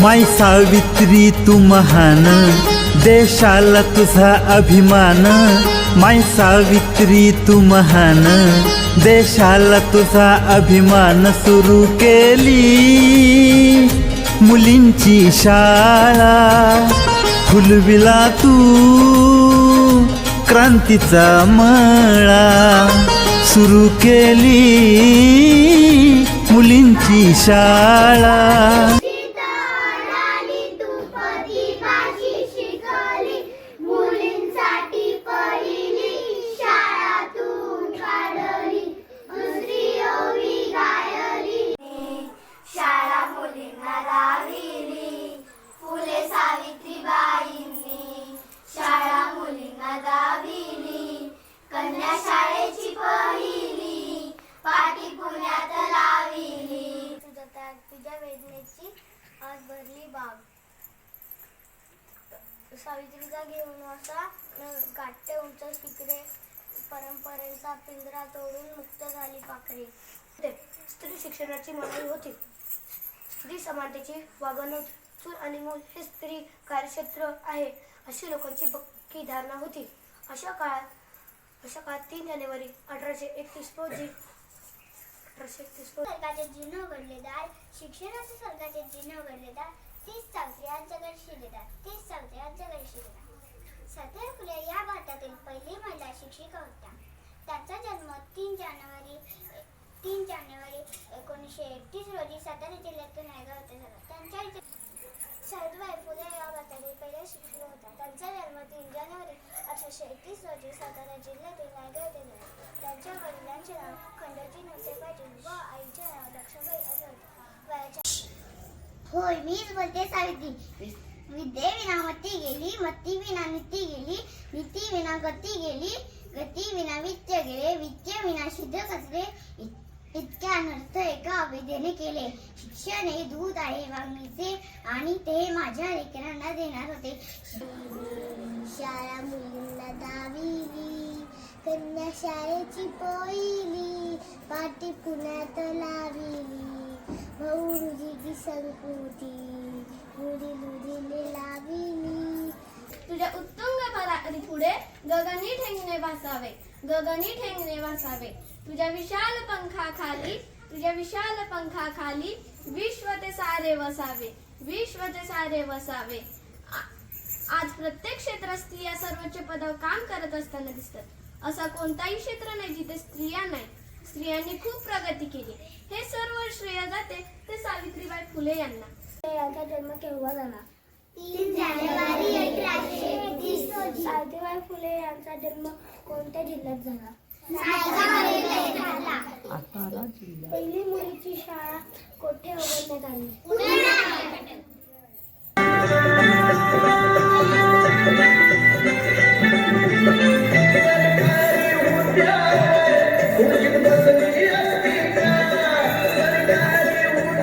माई सावित्री तू महान देशाला तुझा अभिमान. माई सावित्री तू महान देशाला तुझा अभिमान सुरू केली. मुलींची शाळा फुलविला तू क्रांतीचा मळा सुरू केली. मुलींची शाळा. सावित्रीचा घेऊन असा गाठते उंच तिकडे परंपरेचा पिंजरा तोडून मुक्त झाली पाखरे. स्त्री शिक्षणाची मागणी होती. स्त्री समानतेची वागणूक चूल आणि मूल हे स्त्री कार्यक्षेत्र आहे अशी लोकांची पक्की धारणा होती. अशा काळात अशा काळात तीन जानेवारी अठराशे एकतीस रोजी अठराशे एकतीस रोजी सरकारचे जिन उघडलेदार शिक्षणाचे सरकारचे जिन उघडलेदार तीस सावित्री आज जगात शिलेदार तीस सावित्री आज शिलेदार सावित्रीबाई फुले या भारतातील पहिली महिला शिक्षिका होत्या. त्यांचा जन्म तीन जानेवारी तीन जानेवारी एकोणीसशे एकतीस रोजी सातारा जिल्ह्यातून नायगाव येथे झाला. त्यांच्या सावित्रीबाई फुले या भारतातील पहिल्या शिक्षिका होत्या. त्यांचा जन्म तीन जानेवारी अठराशे एकतीस रोजी सातारा जिल्ह्यातील नायगाव येथे झाला. त्यांच्या वडिलांचे नाव खंडोजी नवसे पाटील व आईचे नाव लक्ष्मीबाई होय मीच बोलते सावित्री विद्ये विना मती गेली मती विना नीती गेली नीती विना गती गेली गती विना वित्य गेले वित्य विना शिद्ध कसले इत- इतके अनर्थ एका अवैधेने केले शिक्षण हे दूध आहे वागणीचे आणि ते माझ्या लेकरांना देणार होते शाळा मुलींना दाविली कन्या शाळेची पहिली पाठी पुण्यात लाविली भाऊ रुजीची संकुती रुढी रुढीने लाविली. तुझ्या उत्तुंग भरारी पुढे गगनी ठेंगणे वासावे गगनी ठेंगणे वासावे तुझ्या विशाल पंखाखाली तुझ्या विशाल पंखाखाली विश्व ते सारे वसावे. विश्व ते सारे वसावे. आ- आज प्रत्येक क्षेत्रात स्त्रिया सर्वोच्च पदावर काम करत असताना दिसतात. असा कोणताही क्षेत्र नाही जिथे स्त्रिया नाही. स्त्रियांनी खूप प्रगती केली. हे सर्व श्रेय जाते ते सावित्रीबाई फुले यांना. यांचा जन्म केव्हा झाला? तीन जानेवारी अठराशे एकतीस रोजी. सावित्रीबाई फुले यांचा जन्म कोणत्या जिल्ह्यात झाला? पहिली मुलीची शाळा कोठे उघडण्यात आली?